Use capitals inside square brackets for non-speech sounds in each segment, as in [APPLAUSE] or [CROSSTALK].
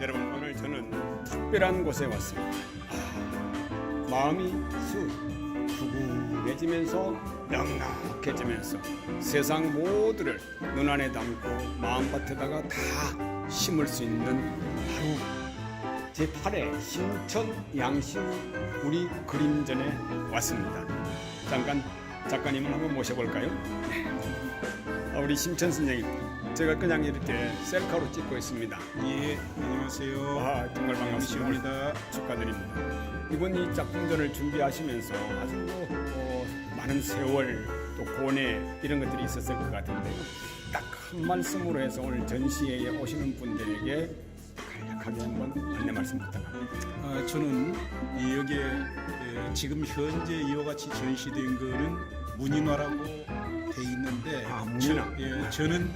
여러분 오늘 저는 특별한 곳에 왔습니다. 아, 마음이 쑥 푸근해지면서 넉넉해지면서 세상 모두를 눈 안에 담고 마음밭에다가 다 심을 수 있는 바로 제 8회 신천 양심 우리 그림전에 왔습니다. 잠깐 작가님을 한번 모셔볼까요? 아, 우리 심천 선생님, 제가 그냥 이렇게 셀카로 찍고 있습니다. 예, 안녕하세요. 아, 정말 반갑습니다. 축하드립니다. 이번 이 작품전을 준비하시면서 아주 뭐, 어, 많은 세월 또 고뇌 이런 것들이 있었을 것 같은데 딱한 말씀으로 해서 오늘 전시회에 오시는 분들에게 간략하게 한번 안내 말씀 부탁합니다. 아, 저는 이 여기에 예, 지금 현재 이와 같이 전시된 거는 문인화라고 돼 있는데 아, 문인화. 저, 예, 저는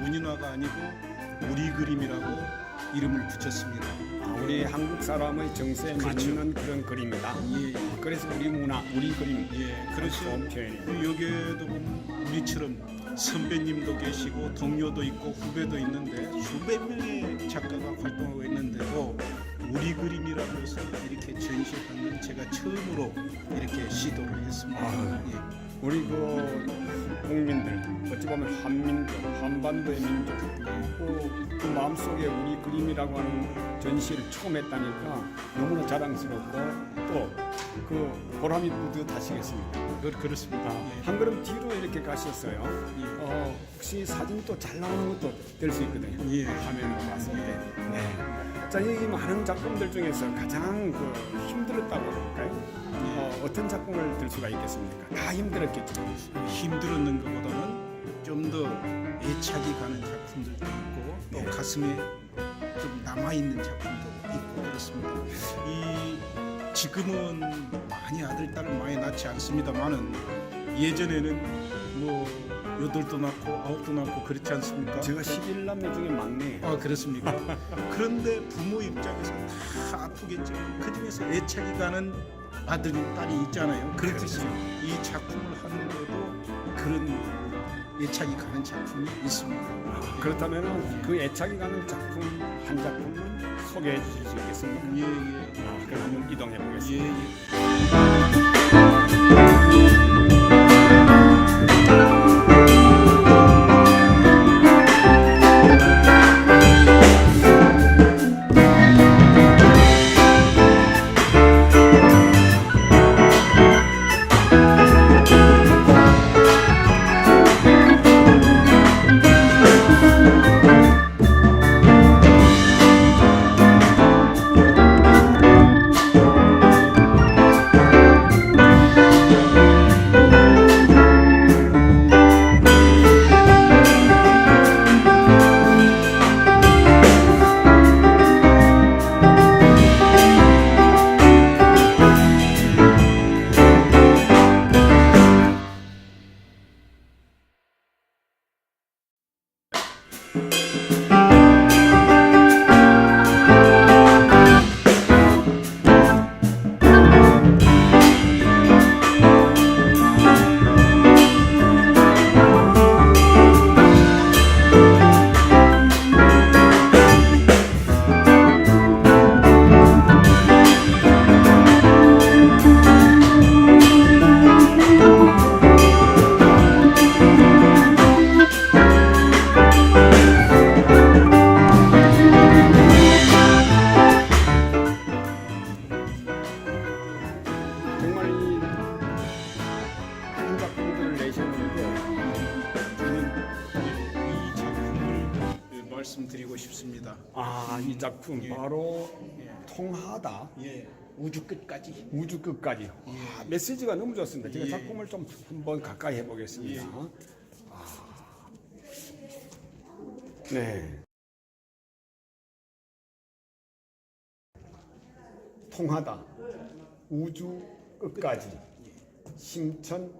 문인화가 아니고 우리 그림이라고 이름을 붙였습니다. 아, 우리 한국 사람의 정서에 그렇죠. 맞는 그런 그림이다. 예, 예. 그래서 우리 문화, 우리 그림 예, 그렇죠. 좋은 표현이에요. 그리고 여기에도 보면 우리처럼 선배님도 계시고 동료도 있고 후배도 있는데 수백 명의 작가가 활동하고 있는데도 우리 그림이라고 해서 이렇게 전시하는 제가 처음으로 이렇게 시도를 했습니다. 아. 예. 우리 그 국민들 어찌 보면 한민족, 한반도의 민족 또그 마음속에 우리 그림이라고 하는 전시를 처음 했다니까 너무나 자랑스럽고 또 그 보람이 뿌듯하시겠습니다. 그, 그렇습니다. 예. 한 걸음 뒤로 이렇게 가셨어요. 예. 어, 혹시 사진 또 잘 나오는 것도 될 수 있거든요. 예. 화면으로 봤을 때. 이 많은 작품들 중에서 가장 그 힘들었다고 할까요? 어, 어떤 작품을 들 수가 있겠습니까? 다 힘들었겠죠. 힘들었는 것보다는 좀 더 애착이 가는 작품들도 있고 또 네. 가슴에 좀 남아 있는 작품도 있고 그렇습니다. 이 지금은 많이 아들 딸을 많이 낳지 않습니다만은 예전에는 뭐 여덟도 낳고 아홉도 낳고 그렇지 않습니까? 제가 11남매 중에 막내. 아 그렇습니까? [LAUGHS] 그런데 부모 입장에서 다 아프겠죠. 그 중에서 애착이 가는 아들 딸이 있잖아요. 그렇듯이 이 작품을 하는데도 그런 애착이 가는 작품이 있습니다. 그렇다면 그 애착이 가는 작품 한 작품은 소개해 주실 수 있겠습니까? 예 예. 아, 그럼 한번 이동해 보겠습니다. 예, 예. 아, 이 작품 예. 바로 통하다 예, 우주 끝까지. 우주 끝까지 아, 메시지가 너무 좋습니다. 제가 예. 작품을 좀 한번 가까이 해보겠습니다. 예. 아. 네. 통하다 우주 끝까지 심천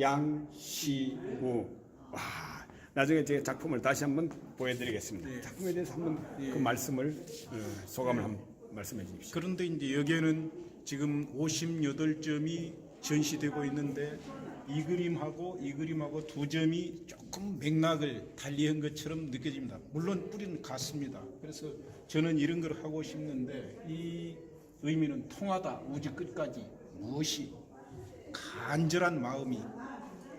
양시우 와 나중에 제 작품을 다시 한번 보여드리겠습니다. 네. 작품에 대해서 한번 예. 그 말씀을 어, 소감을 한번 말씀해 주십시오. 그런데 이제 여기에는 지금 58점이 전시되고 있는데 이 그림하고 이 그림하고 두 점이 조금 맥락을 달리한 것처럼 느껴집니다. 물론 뿌리는 같습니다. 그래서 저는 이런 걸 하고 싶는데 이 의미는 통하다 우주 끝까지 무엇이 간절한 마음이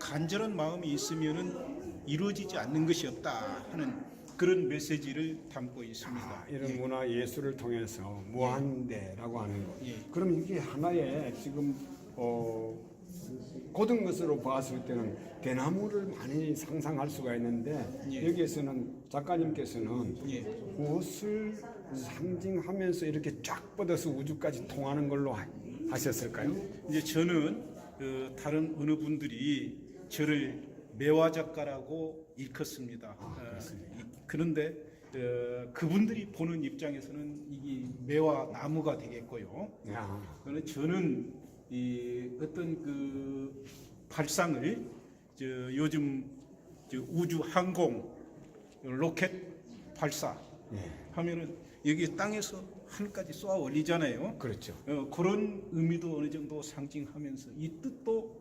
간절한 마음이 있으면은 이루어지지 않는 것이 없다 하는 그런 메시지를 담고 있습니다. 아, 이런 문화 예술을 통해서 무한대라고 하는 것. 예. 그럼 이게 하나의 지금 어, 고든 것으로 봤을 때는 대나무를 많이 상상할 수가 있는데 예. 여기에서는 작가님께서는 예. 무엇을 상징하면서 이렇게 쫙 뻗어서 우주까지 통하는 걸로 하- 하셨을까요? 이제 저는 그 다른 어느 분들이 저를 매화 작가라고 일컫습니다. 어, 이- 그런데 어, 그분들이 보는 입장에서는 이게 매화 나무가 되겠고요. 야, 그러나 저는 이 어떤 그 발상을 저 요즘 저 우주 항공 로켓 발사 예, 하면은 여기 땅에서 하늘까지 쏘아 올리잖아요. 그렇죠. 어, 그런 의미도 어느 정도 상징하면서 이 뜻도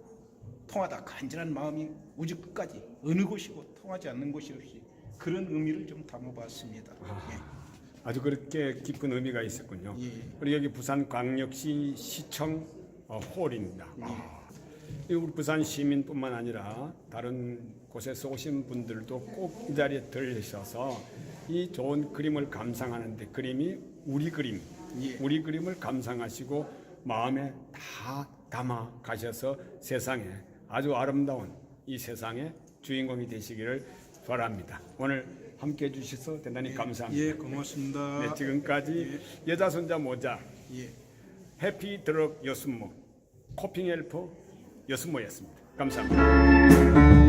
통하다 간절한 마음이 우주 끝까지 어느 곳이고 통하지 않는 곳이 없이 그런 의미를 좀 담아봤습니다. 아주 그렇게 깊은 의미가 있었군요. 예. 그리고 여기 부산 광역시 시청 어, 홀입니다. 아, 이 우리 부산 시민뿐만 아니라 다른 곳에서 오신 분들도 꼭 이 자리에 들으셔서 이 좋은 그림을 감상하는데 그림이 우리 그림, 예. 우리 그림을 감상하시고 마음에 다 담아 가셔서 세상에 아주 아름다운 이 세상의 주인공이 되시기를 바랍니다. 오늘 함께 해주셔서 대단히 감사합니다. 예, 고맙습니다. 네, 지금까지 여자 손자 모자 예. 해피 드럭 여순모 코핑 헬퍼 여순모였습니다. 감사합니다.